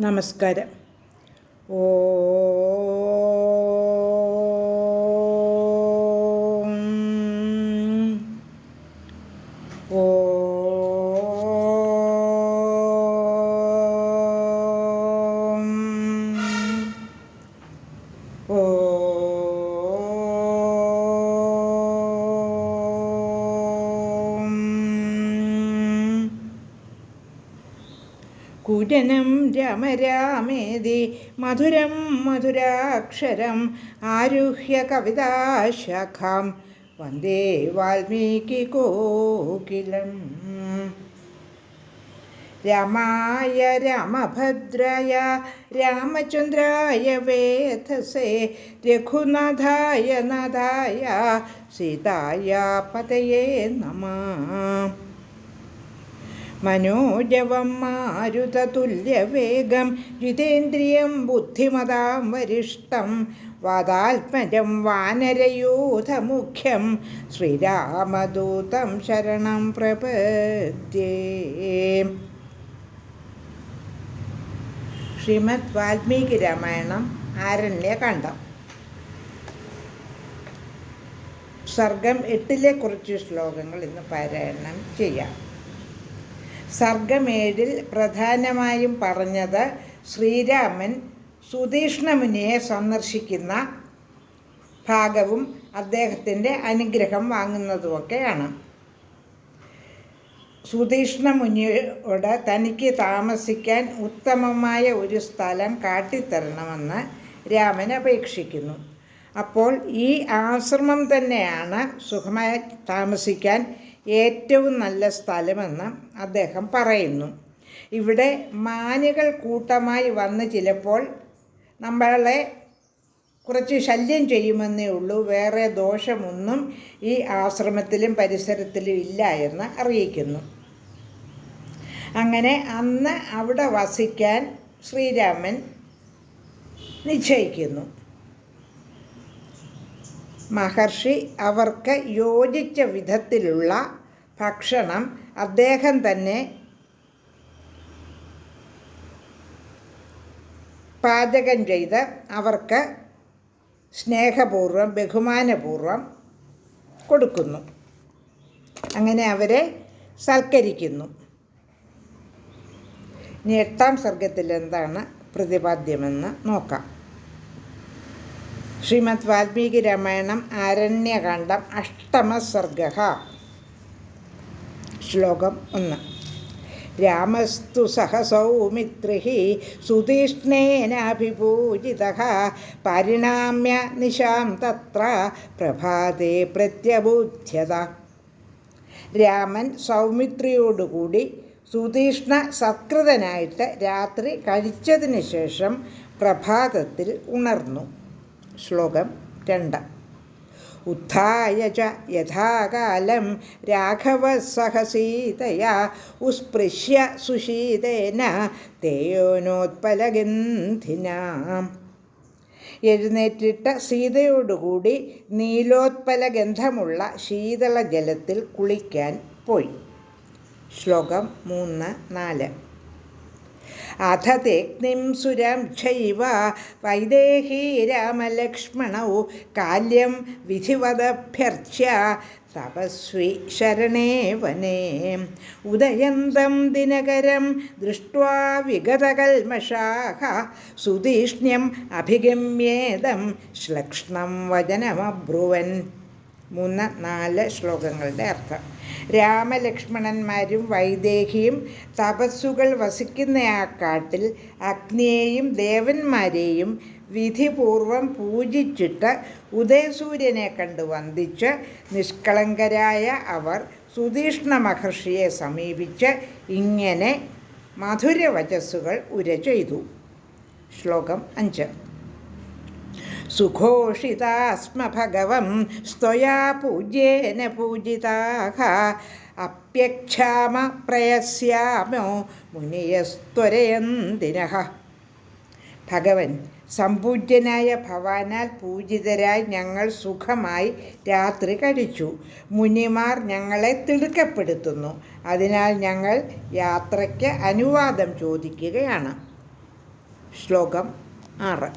നമസ്കാരം. ഓ കുരനം രമരാമേതി മധുരം മധുരാക്ഷരം ആരുഹ്യ കവിതാശാഖാം വന്ദേ വാൽമീകി കോകിലം രമായ രാമഭദ്രായ രാമചന്ദ്രായ വേധസേ രഘുനാഥായ നാഥായ സീതായ പതയേ നമ മനോജവം മാരുതതുല്യവേഗം ജിതേന്ദ്രിയം ബുദ്ധിമതാം വരിഷ്ടം വാതാത്മജം വാനരയൂഥമുഖ്യം ശ്രീരാമദൂതം ശരണം പ്രപദ്യേ. ശ്രീമദ് വാൽമീകി രാമായണം ആരണ്യകാന്ഡം. സർഗം എട്ടിലെ കുറച്ച് ശ്ലോകങ്ങൾ ഇന്ന് പാരായണം ചെയ്യാം. സർഗമേഴിൽ പ്രധാനമായും പറഞ്ഞത് ശ്രീരാമൻ സുതീഷ്ണമുനിയെ സന്ദർശിക്കുന്ന ഭാഗവും അദ്ദേഹത്തിന്റെ അനുഗ്രഹം വാങ്ങുന്നതുമൊക്കെയാണ്. സുതീഷ്ണമുനിയോട് തനിക്ക് താമസിക്കാൻ ഉത്തമമായ ഒരു സ്ഥലം കാട്ടിത്തരണമെന്ന് രാമൻ അപേക്ഷിക്കുന്നു. അപ്പോൾ ഈ ആശ്രമം തന്നെയാണ് സുഖമായി താമസിക്കാൻ ഏറ്റവും നല്ല സ്ഥലമെന്ന് അദ്ദേഹം പറയുന്നു. ഇവിടെ മാനുകൾ കൂട്ടമായി വന്ന് ചിലപ്പോൾ നമ്മളെ കുറച്ച് ശല്യം ചെയ്യുമെന്നേ ഉള്ളൂ. വേറെ ദോഷമൊന്നും ഈ ആശ്രമത്തിലും പരിസരത്തിലും ഇല്ല എന്ന് അറിയിക്കുന്നു. അങ്ങനെ അന്ന് അവിടെ വസിക്കാൻ ശ്രീരാമൻ നിശ്ചയിക്കുന്നു. മഹർഷി അവർക്ക് യോജിച്ച വിധത്തിലുള്ള ഭക്ഷണം അദ്ദേഹം തന്നെ പാചകം ചെയ്ത് അവർക്ക് സ്നേഹപൂർവം ബഹുമാനപൂർവം കൊടുക്കുന്നു. അങ്ങനെ അവരെ സൽക്കരിക്കുന്നു. ഇനി എട്ടാം സർഗത്തിൽ എന്താണ് പ്രതിപാദ്യമെന്ന് നോക്കാം. ശ്രീമദ് വാൽമീകി രാമായണം ആരണ്യകാന്ഡം അഷ്ടമസർഗ ശ്ലോകം ഒന്ന്. രാമസ്തു സഹ സൗമിത്രി പരിണാമ്യ നിശാം തത്ര പ്രഭാതേ പ്രത്യബുധ്യത രാമൻ സൗമിത്രിയോടുകൂടി സുതീഷ്ണ സത്കൃതനായിട്ട് രാത്രി കഴിച്ചതിന് ശേഷം പ്രഭാതത്തിൽ ഉണർന്നു. ശ്ലോകം രണ്ട്. ഉത്ഥായ യഥാകാലം രാഘവ സഹ സീതയാ ഉസ്പൃശ്യ സുശീതേന തേയോനോത്പലഗന്ധിന. എഴുന്നേറ്റിട്ട് സീതയോടുകൂടി നീലോത്പല ഗന്ധമുള്ള ശീതള ജലത്തിൽ കുളിക്കാൻ പോയി. ശ്ലോകം മൂന്ന് നാല്. അഥ തെഗ്നിം സുരം ചൈവ വൈദേഹീ രാമലക്ഷ്മണൗ കാല്യം വിധിവദഭ്യർച്ച്യ തപസ്വി ശരണേ വനേ. ഉദയന്തം ദിനകരം ദൃഷ്ട്വാ വിഗതകൽമഷാഹ സുതീഷ്ണ്യം അഭിഗമ്യേദം ശ്ലക്ഷ്ണം വചനമബ്രുവൻ. മൂന്ന് നാല് ശ്ലോകങ്ങളുടെ അർത്ഥം. രാമലക്ഷ്മണന്മാരും വൈദേഹിയും തപസ്സുകൾ വസിക്കുന്ന ആ കാട്ടിൽ അഗ്നിയെയും ദേവന്മാരെയും വിധിപൂർവം പൂജിച്ചിട്ട് ഉദയസൂര്യനെ കണ്ട് വന്ദിച്ച് നിഷ്കളങ്കരായ അവർ സുതീഷ്ണ മഹർഷിയെ സമീപിച്ച് ഇങ്ങനെ മധുരവചസ്സുകൾ ഉര ചെയ്തു. ശ്ലോകം അഞ്ച്. സുഘോഷിതാസ്മ ഭഗവം സ്വയാ പൂജ്യേന പൂജിതാ അപ്യക്ഷാമ പ്രയസ്യാമോ മുനിയസ്ത്വരയന്തിന ഭഗവൻ സമ്പൂജ്യനായ ഭവാനാൽ പൂജിതരായി ഞങ്ങൾ സുഖമായി രാത്രി കഴിച്ചു. മുനിമാർ ഞങ്ങളെ തിടുക്കപ്പെടുത്തുന്നു. അതിനാൽ ഞങ്ങൾ യാത്രയ്ക്ക് അനുവാദം ചോദിക്കുകയാണ്. ശ്ലോകം ആറ്.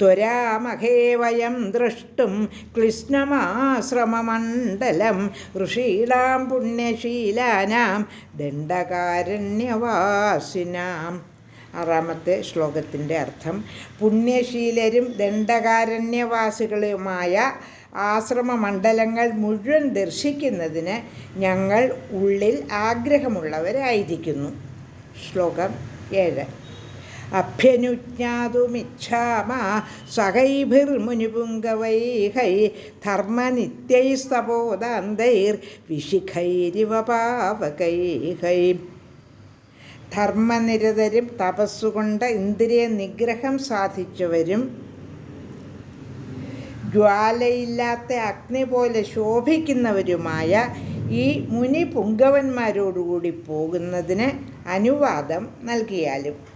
ത്വരാമഹേ വയം ദ്രഷ്ടും ക്ലിഷ്ണമാശ്രമമണ്ഡലം ഋഷീണാം പുണ്യശീലാനാം ദണ്ഡകാരണ്യവാസിനാം. ആറാമത്തെ ശ്ലോകത്തിന്റെ അർത്ഥം പുണ്യശീലരും ദണ്ഡകാരണ്യവാസികളുമായ ആശ്രമമണ്ഡലങ്ങൾ മുഴുവൻ ദർശിക്കുന്നതിന് ഞങ്ങൾ ഉള്ളിൽ ആഗ്രഹമുള്ളവരായിരിക്കുന്നു. ശ്ലോകം ഏഴ്. അഭ്യനുജ്ഞാതുമിച്ഛാമ സഹൈഭിർമുനിപുങ്കവൈഹൈ ധർമ്മനിത്യൈസ്തപോദാന്തൈർ വിശിഖൈരിവ പാവകൈഹൈ ധർമ്മനിരതരും തപസ്സുകൊണ്ട് ഇന്ദ്രിയ നിഗ്രഹം സാധിച്ചവരും ജ്വാലയില്ലാത്ത അഗ്നി പോലെ ശോഭിക്കുന്നവരുമായ ഈ മുനി പുങ്കവന്മാരോടുകൂടി പോകുന്നതിന് അനുവാദം നൽകിയാലും